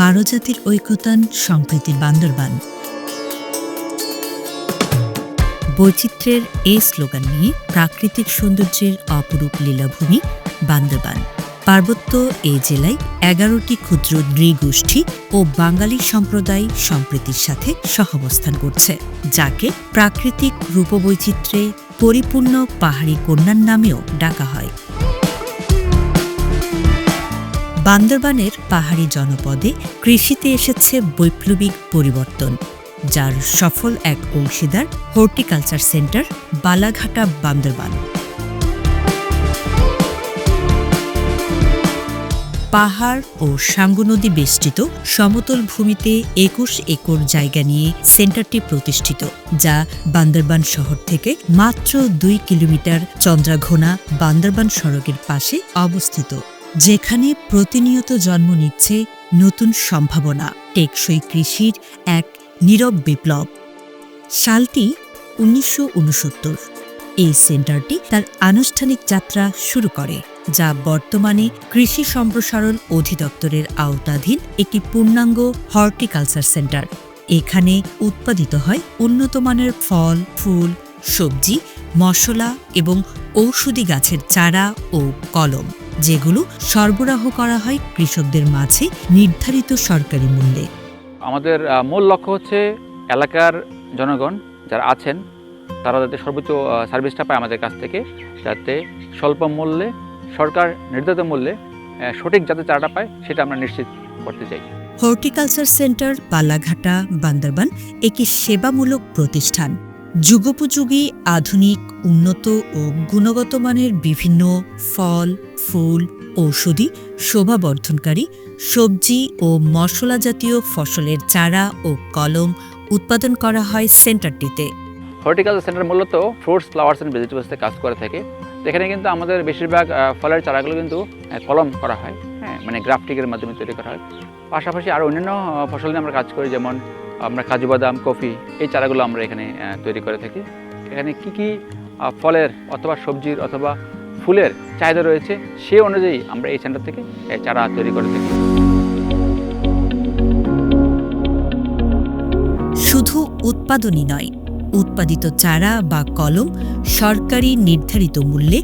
বারো জাতির ঐক্যতান সম্প্রীতির বান্দরবান। বৈচিত্র্যের এ স্লোগান নিয়ে প্রাকৃতিক সৌন্দর্যের অপরূপ লীলাভূমি বান্দরবান। পার্বত্য এ জেলায় এগারোটি ক্ষুদ্র নৃগোষ্ঠী ও বাঙালি সম্প্রদায় সম্প্রীতির সাথে সহাবস্থান করছে, যাকে প্রাকৃতিক রূপবৈচিত্র্যে পরিপূর্ণ পাহাড়ি কন্যার নামেও ডাকা হয়। বান্দরবানের পাহাড়ি জনপদে কৃষিতে এসেছে বৈপ্লবিক পরিবর্তন, যার সফল এক অংশীদার হর্টিকালচার সেন্টার বালাঘাটা, বান্দরবান। পাহাড় ও সাঙ্গু নদী বেষ্টিত সমতল ভূমিতে একুশ একর জায়গা নিয়ে সেন্টারটি প্রতিষ্ঠিত, যা বান্দরবান শহর থেকে মাত্র দুই কিলোমিটার চন্দ্রাঘোনা বান্দরবান সড়কের পাশে অবস্থিত। যেখানে প্রতিনিয়ত জন্ম নিচ্ছে নতুন সম্ভাবনা, টেকসই কৃষির এক নীরব বিপ্লব। সালটি উনিশশো উনসত্তর। এই সেন্টারটি তার আনুষ্ঠানিক যাত্রা শুরু করে, যা বর্তমানে কৃষি সম্প্রসারণ অধিদপ্তরের আওতাধীন একটি পূর্ণাঙ্গ হর্টিকালচার সেন্টার। এখানে উৎপাদিত হয় উন্নত মানের ফল, ফুল, সবজি, মশলা এবং ঔষধি গাছের চারা ও কলম। যেগুলো সরবরাহ করা হয় কৃষকদের মাঝে নির্ধারিত সরকারি মূল্যে। আমাদের মূল লক্ষ্য হচ্ছে এলাকার জনগণ যারা আছেন তারা যাতে সর্বোচ্চ সার্ভিসটা পায় আমাদের কাছ থেকে যাতে স্বল্প মূল্যে সরকার নির্ধারিত মূল্যে সঠিক যাতে চারাটা পায় সেটা আমরা নিশ্চিত করতে চাই। হর্টিকালচার সেন্টার বালাঘাটা বান্দরবান একটি সেবামূলক প্রতিষ্ঠান। যুগোপযোগী, আধুনিক, উন্নত ও গুণগত মানের বিভিন্ন ফল, ফুল, ঔষধি শোভাবর্ধনকারী সবজি ও মশলা জাতীয় ফসলের চারা ও কলম উৎপাদন করা হয় সেন্টারটিতে। হর্টিকালচার সেন্টার মূলত ফ্রুটস ফ্লাওয়ার্স অ্যান্ড ভেজিটেবলসে কাজ করে থাকে। এখানে কিন্তু আমাদের বেশিরভাগ ফলের চারাগুলো কিন্তু কলম করা হয়। হ্যাঁ মানে গ্রাফটিকের মাধ্যমে তৈরি করা হয়। পাশাপাশি আরও অন্যান্য ফসল নিয়ে আমরা কাজ করি, যেমন আমরা কাজু বাদাম, কফি, এই চারাগুলো আমরা এখানে তৈরি করে থাকি। এখানে কি কি ফলের অথবা সবজির অথবা ফুলের চাহিদা রয়েছে, সে অনুযায়ী আমরা এই সেন্টার থেকে চারা তৈরি করে থাকি। শুধু উৎপাদনই নয়, উৎপাদিত চারা বা কলম সরকারি নির্ধারিত মূল্যে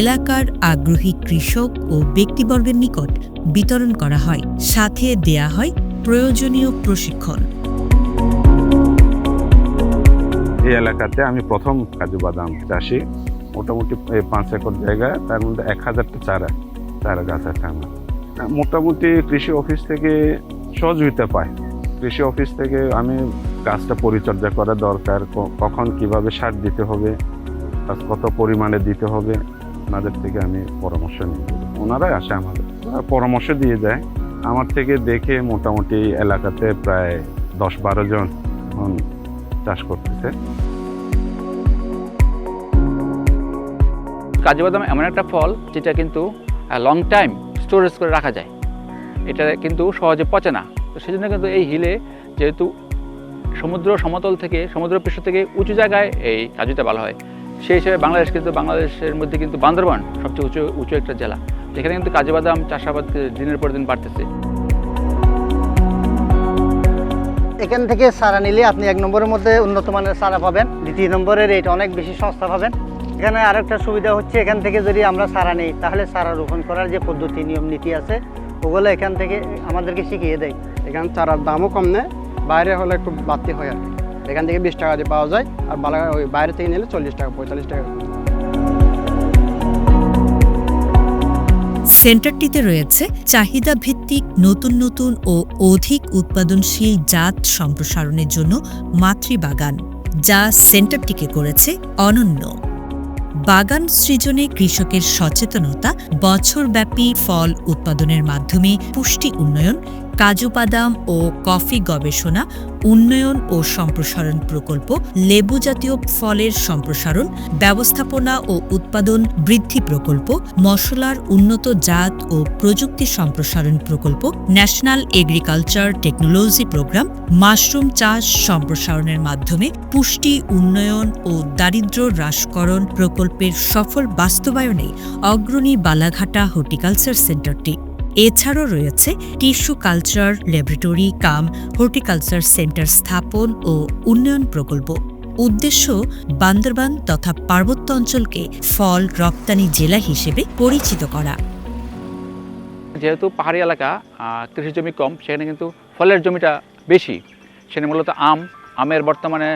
এলাকার আগ্রহী কৃষক ও ব্যক্তিবর্গের নিকট বিতরণ করা হয়, সাথে দেয়া হয় প্রয়োজনীয় প্রশিক্ষণ। এই এলাকাতে আমি প্রথম কাজু বাদাম চাষি। মোটামুটি পাঁচ একর জায়গায় তার মধ্যে এক হাজারটা চারা চারা গাছ আছে আমার। মোটামুটি কৃষি অফিস থেকে সহযোগিতা পাই কৃষি অফিস থেকে আমি গাছটা পরিচর্যা করা দরকার কখন কীভাবে সার দিতে হবে কত পরিমাণে দিতে হবে, ওনাদের থেকে আমি পরামর্শ নিই। ওনারাই আসে আমাদের। পরামর্শ দিয়ে যায় আমার থেকে দেখে মোটামুটি এলাকাতে প্রায় দশ বারো জন। চাষ করতেছে। কাজু বাদাম এমন একটা ফল যেটা কিন্তু লং টাইম স্টোরেজ করে রাখা যায়। এটা কিন্তু সহজে পচে না। তো সেই জন্য কিন্তু এই হিলে যেহেতু সমুদ্র সমতল থেকে, সমুদ্র পৃষ্ঠ থেকে উঁচু জায়গায় এই কাজুটা ভালো হয়। সেই হিসেবে বাংলাদেশ কিন্তু, বাংলাদেশের মধ্যে কিন্তু বান্দরবান সবচেয়ে উঁচু উঁচু একটা জেলা। যেখানে কিন্তু কাজু বাদাম চাষাবাদ দিনের পর দিন বাড়তেছে। এখান থেকে সারা নিলে আপনি এক নম্বরের মধ্যে উন্নত মানের সারা পাবেন। দ্বিতীয় নম্বরের রেট অনেক বেশি সস্তা পাবেন। এখানে আরেকটা সুবিধা হচ্ছে, এখান থেকে যদি আমরা সারা নিই, তাহলে সারা রোপণ করার যে পদ্ধতি, নিয়ম, নীতি আছে, ওগুলো এখান থেকে আমাদেরকে শিখিয়ে দেয়। এখানে চারার দামও কম নেয়, বাইরে হলে একটু বাড়তি হয় আর এখান থেকে বিশ টাকা দিয়ে পাওয়া যায়, আর ওই বাইরে থেকে নিলে চল্লিশ টাকা, পঁয়তাল্লিশ টাকা। সেন্টারটিতে রয়েছে চাহিদা ভিত্তিক নতুন নতুন ও অধিক উৎপাদনশীল জাত সম্প্রসারণের জন্য মাতৃবাগান, যা সেন্টারটিকে করেছে অনন্য। বাগান সৃজনে কৃষকের সচেতনতা, বছরব্যাপী ফল উৎপাদনের মাধ্যমে পুষ্টি উন্নয়ন কাজু বাদাম ও কফি গবেষণা, উন্নয়ন ও সম্প্রসারণ প্রকল্প, লেবু জাতীয় ফলের সম্প্রসারণ, ব্যবস্থাপনা ও উৎপাদন বৃদ্ধি প্রকল্প, মশলার উন্নত জাত ও প্রযুক্তি সম্প্রসারণ প্রকল্প, national agriculture technology programme, mushroom চাষ সম্প্রসারণের মাধ্যমে পুষ্টি, উন্নয়ন ও দারিদ্র্য হ্রাসকরণ প্রকল্পের সফল বাস্তবায়নে অগ্রণী বালাঘাটা হর্টিকালচার সেন্টারটি। এছাড়াও রয়েছে tissue culture laboratory, cum, horticulture centre স্থাপন ও উন্নয়ন প্রকল্প। উদ্দেশ্য, বান্দরবান তথা পার্বত্য অঞ্চলকে ফল, রপ্তানি জেলা হিসেবে পরিচিত করা। যেহেতু পাহাড়ি এলাকা কৃষি জমি কম, সেখানে কিন্তু ফলের জমিটা বেশি। সেখানে মূলত আম, আমের বর্তমানে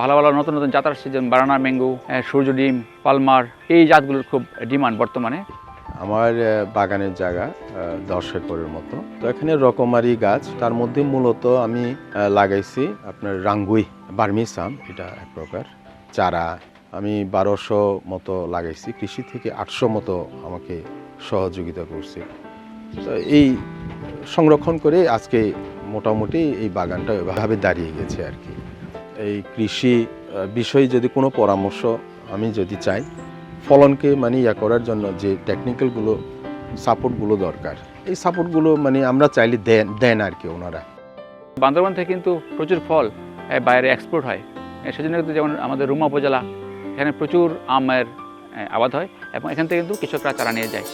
ভালো ভালো নতুন নতুন জাত সিজন বারানা ম্যাঙ্গো সূর্য ডিম, পালমার, এই জাতগুলোর খুব ডিমান্ড বর্তমানে। আমার বাগানের জায়গা দশ একরের মতো। তো এখানে রকমারি গাছ, তার মধ্যে মূলত আমি লাগাইছি আপনার রাঙ্গুই, বার্মিসাম, এটা এক প্রকার। চারা আমি বারোশো মতো লাগাইছি, কৃষি থেকে আটশো মতো আমাকে সহযোগিতা করছে। তো এই সংরক্ষণ করে আজকে মোটামুটি এই বাগানটা এভাবে দাঁড়িয়ে গেছে আর কি। এই কৃষি বিষয়ে যদি কোনো পরামর্শ আমি যদি চাই ফলনকে মানে ইয়া করার জন্য যে টেকনিক্যালগুলো সাপোর্টগুলো দরকার। এই সাপোর্টগুলো মানে আমরা চাইলে দেন দেন আর কি ওনারা। বান্দরবান থেকে কিন্তু প্রচুর ফল বাইরে এক্সপোর্ট হয়। সেজন্য কিন্তু যেমন আমাদের রুমা উপজেলা, এখানে প্রচুর আমের আবাদ হয় এবং এখান থেকে কিন্তু কৃষকরা চারা নিয়ে যায়।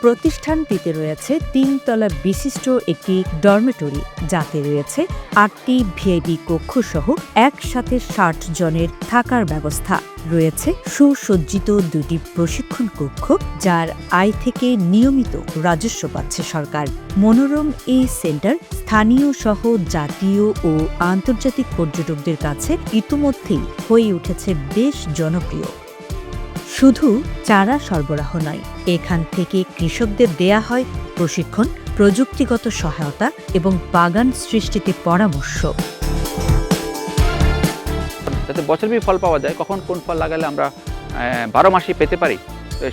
প্রতিষ্ঠানটিতে রয়েছে তিনতলা বিশিষ্ট একটি ডরমেটরি যাতে রয়েছে আটটি ভিআইপি কক্ষ সহ একসাথে ষাট জনের থাকার ব্যবস্থা। রয়েছে সুসজ্জিত দুটি প্রশিক্ষণ কক্ষ, যার আয় থেকে নিয়মিত রাজস্ব পাচ্ছে সরকার। মনোরম এই সেন্টার স্থানীয় সহ জাতীয় ও আন্তর্জাতিক পর্যটকদের কাছে ইতিমধ্যেই হয়ে উঠেছে বেশ জনপ্রিয়। শুধু চারা সরবরাহ নয়, এখান থেকে কৃষকদের দেয়া হয় প্রশিক্ষণ, প্রযুক্তিগত সহায়তা এবং বাগান সৃষ্টিতে পরামর্শ। যাতে বছরব্যাপী ফল পাওয়া যায়, কখন কোন ফল লাগালে আমরা বারো মাসে পেতে পারি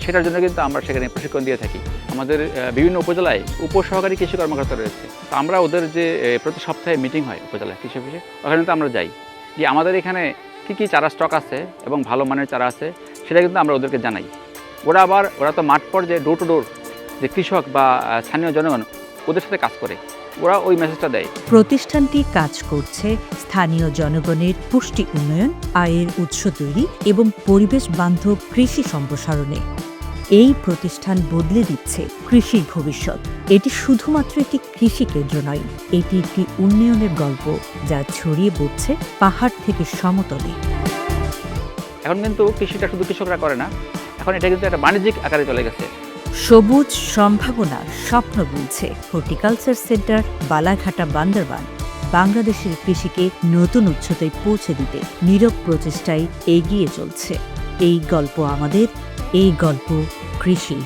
সেটার জন্য কিন্তু আমরা সেখানে প্রশিক্ষণ দিয়ে থাকি। আমাদের বিভিন্ন উপজেলায় উপসহকারী কৃষি কর্মকর্তা রয়েছে। আমরা ওদের যে প্রতি সপ্তাহে মিটিং হয় উপজেলায় কৃষি অফিসে, ওখানে তো আমরা যাই। যে আমাদের এখানে কী কী চারা স্টক আছে এবং ভালো মানের চারা আছে সেটা কিন্তু আমরা ওদেরকে জানাই। ওরা আবার, ওরা তো মাঠ পর্যায়ে ডোর টু ডোর যে কৃষক বা স্থানীয় জনগণ, ওদের সাথে কাজ করে। ওরা ওই মেসেজটা দেয়। প্রতিষ্ঠানটি কাজ করছে স্থানীয় জনগণের পুষ্টি উন্নয়ন, আয়ের উৎস তৈরি এবং পরিবেশ বান্ধব কৃষি সম্প্রসারণে। এই প্রতিষ্ঠান বদলে দিচ্ছে কৃষির ভবিষ্যৎ। এটি শুধুমাত্র একটি কৃষি কেন্দ্র নয়, এটি একটি উন্নয়নের গল্প যা ছড়িয়ে পড়ছে পাহাড় থেকে সমতলে। এখন কিন্তু কৃষিটা শুধু কৃষকরা করে না, এখন এটা কিন্তু একটা বাণিজ্যিক আকারে চলে গেছে। সবুজ সম্ভাবনা স্বপ্ন বুনছে হর্টিকালচার সেন্টার বালাঘাটা বান্দরবান, বাংলাদেশের কৃষিকে নতুন উচ্চতায় পৌঁছে দিতে নীরব প্রচেষ্টায় এগিয়ে চলছে। এই গল্প আমাদের, এই গল্প কৃষির।